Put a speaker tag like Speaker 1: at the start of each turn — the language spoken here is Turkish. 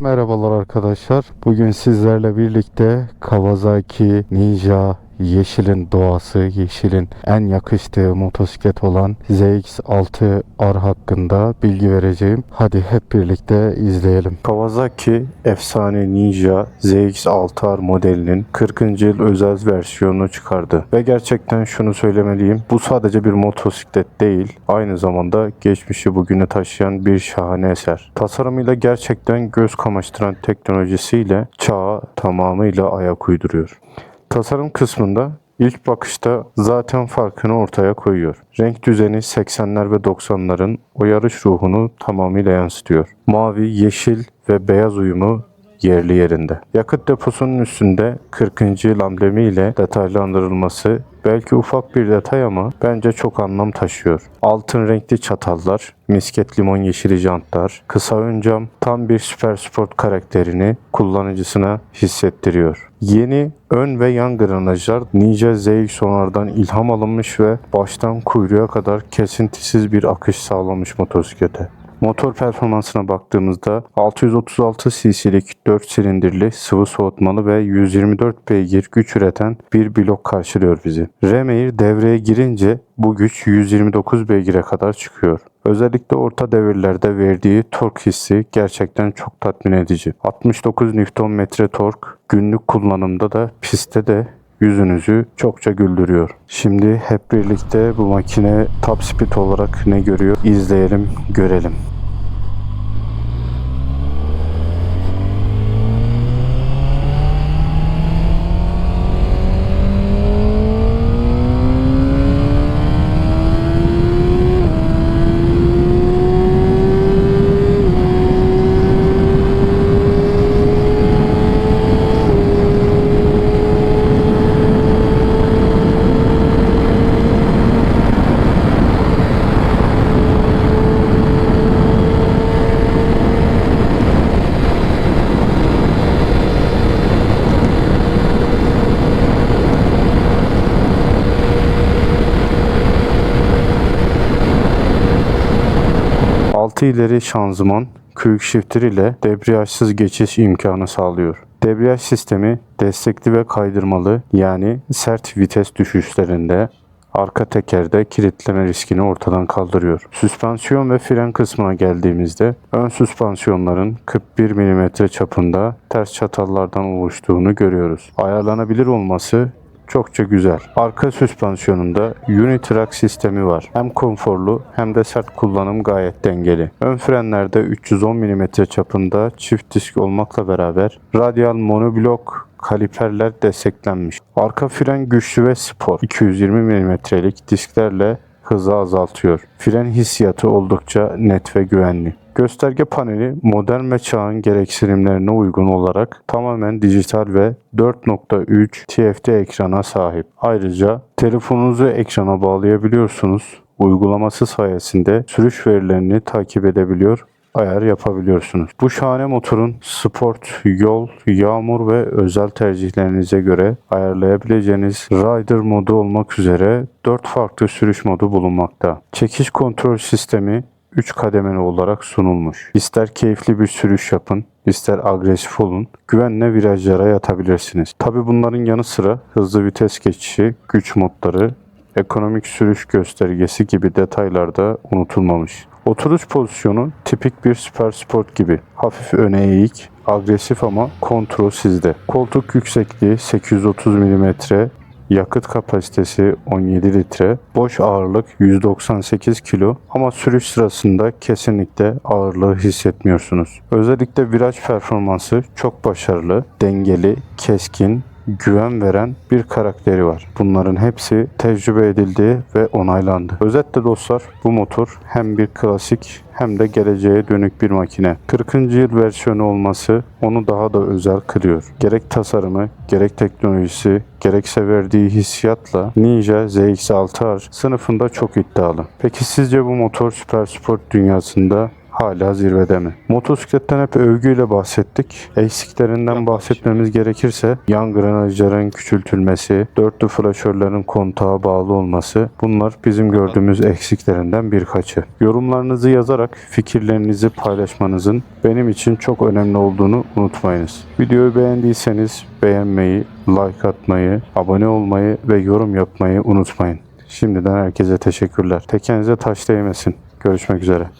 Speaker 1: Merhabalar arkadaşlar. Bugün sizlerle birlikte Kawasaki Ninja Yeşil'in doğası, Yeşil'in en yakıştığı motosiklet olan ZX-6R hakkında bilgi vereceğim. Hadi hep birlikte izleyelim. Kawasaki efsane Ninja ZX-6R modelinin 40. yıl özel versiyonunu çıkardı. Ve gerçekten şunu söylemeliyim. Bu sadece bir motosiklet değil, aynı zamanda geçmişi bugüne taşıyan bir şahane eser. Tasarımıyla gerçekten göz kamaştıran teknolojisiyle çağa tamamıyla ayak uyduruyor. Tasarım kısmında ilk bakışta zaten farkını ortaya koyuyor. Renk düzeni 80'ler ve 90'ların o yarış ruhunu tamamıyla yansıtıyor. Mavi, yeşil ve beyaz uyumu yerli yerinde. Yakıt deposunun üstünde 40. yıl amblemi ile detaylandırılması belki ufak bir detay ama bence çok anlam taşıyor. Altın renkli çatallar, misket limon yeşili jantlar, kısa ön cam tam bir süper sport karakterini kullanıcısına hissettiriyor. Yeni ön ve yan granajlar Ninja ZX-10'lardan ilham alınmış ve baştan kuyruğa kadar kesintisiz bir akış sağlamış motosiklete. Motor performansına baktığımızda 636 cc'lik 4 silindirli sıvı soğutmalı ve 124 beygir güç üreten bir blok karşılıyor bizi. Remeyr devreye girince bu güç 129 beygire kadar çıkıyor. Özellikle orta devirlerde verdiği tork hissi gerçekten çok tatmin edici. 69 Nm tork günlük kullanımda da pistte de yüzünüzü çokça güldürüyor. Şimdi hep birlikte bu makine top speed olarak ne görüyor izleyelim görelim. Altı ileri şanzıman quick shifter ile debriyajsız geçiş imkanı sağlıyor. Debriyaj sistemi destekli ve kaydırmalı yani sert vites düşüşlerinde arka tekerde kilitleme riskini ortadan kaldırıyor. Süspansiyon ve fren kısmına geldiğimizde ön süspansiyonların 41 mm çapında ters çatallardan oluştuğunu görüyoruz. Ayarlanabilir olması çokça güzel. Arka süspansiyonunda Unitrack sistemi var. Hem konforlu hem de sert kullanım gayet dengeli. Ön frenlerde 310 mm çapında çift disk olmakla beraber radyal monoblok kaliperler desteklenmiş. Arka fren güçlü ve spor. 220 mm'lik disklerle hızı azaltıyor. Fren hissiyatı oldukça net ve güvenli. Gösterge paneli modern ve çağın gereksinimlerine uygun olarak tamamen dijital ve 4.3 TFT ekrana sahip. Ayrıca telefonunuzu ekrana bağlayabiliyorsunuz. Uygulaması sayesinde sürüş verilerini takip edebiliyor ayar yapabiliyorsunuz. Bu şahane motorun sport, yol, yağmur ve özel tercihlerinize göre ayarlayabileceğiniz Rider modu olmak üzere 4 farklı sürüş modu bulunmakta. Çekiş kontrol sistemi 3 kademeli olarak sunulmuş. İster keyifli bir sürüş yapın, ister agresif olun, güvenle virajlara yatabilirsiniz. Tabi bunların yanı sıra hızlı vites geçişi, güç modları, ekonomik sürüş göstergesi gibi detaylar da unutulmamış. Oturuş pozisyonu tipik bir süper sport gibi. Hafif öne eğik, agresif ama kontrol sizde. Koltuk yüksekliği 830 mm, yakıt kapasitesi 17 litre, boş ağırlık 198 kilo ama sürüş sırasında kesinlikle ağırlığı hissetmiyorsunuz. Özellikle viraj performansı çok başarılı, dengeli, keskin, güven veren bir karakteri var. Bunların hepsi tecrübe edildi ve onaylandı. Özetle dostlar bu motor hem bir klasik hem de geleceğe dönük bir makine. 40. yıl versiyonu olması onu daha da özel kılıyor. Gerek tasarımı, gerek teknolojisi, gerekse verdiği hissiyatla Ninja ZX-6R sınıfında çok iddialı. Peki sizce bu motor süper sport dünyasında hala zirvede mi? Motosikletten hep övgüyle bahsettik. Eksiklerinden bahsetmemiz gerekirse yan granajların küçültülmesi, dörtlü flaşörlerin kontağa bağlı olması bunlar bizim gördüğümüz eksiklerinden birkaçı. Yorumlarınızı yazarak fikirlerinizi paylaşmanızın benim için çok önemli olduğunu unutmayınız. Videoyu beğendiyseniz beğenmeyi, like atmayı, abone olmayı ve yorum yapmayı unutmayın. Şimdiden herkese teşekkürler. Tekenize taş değmesin. Görüşmek üzere.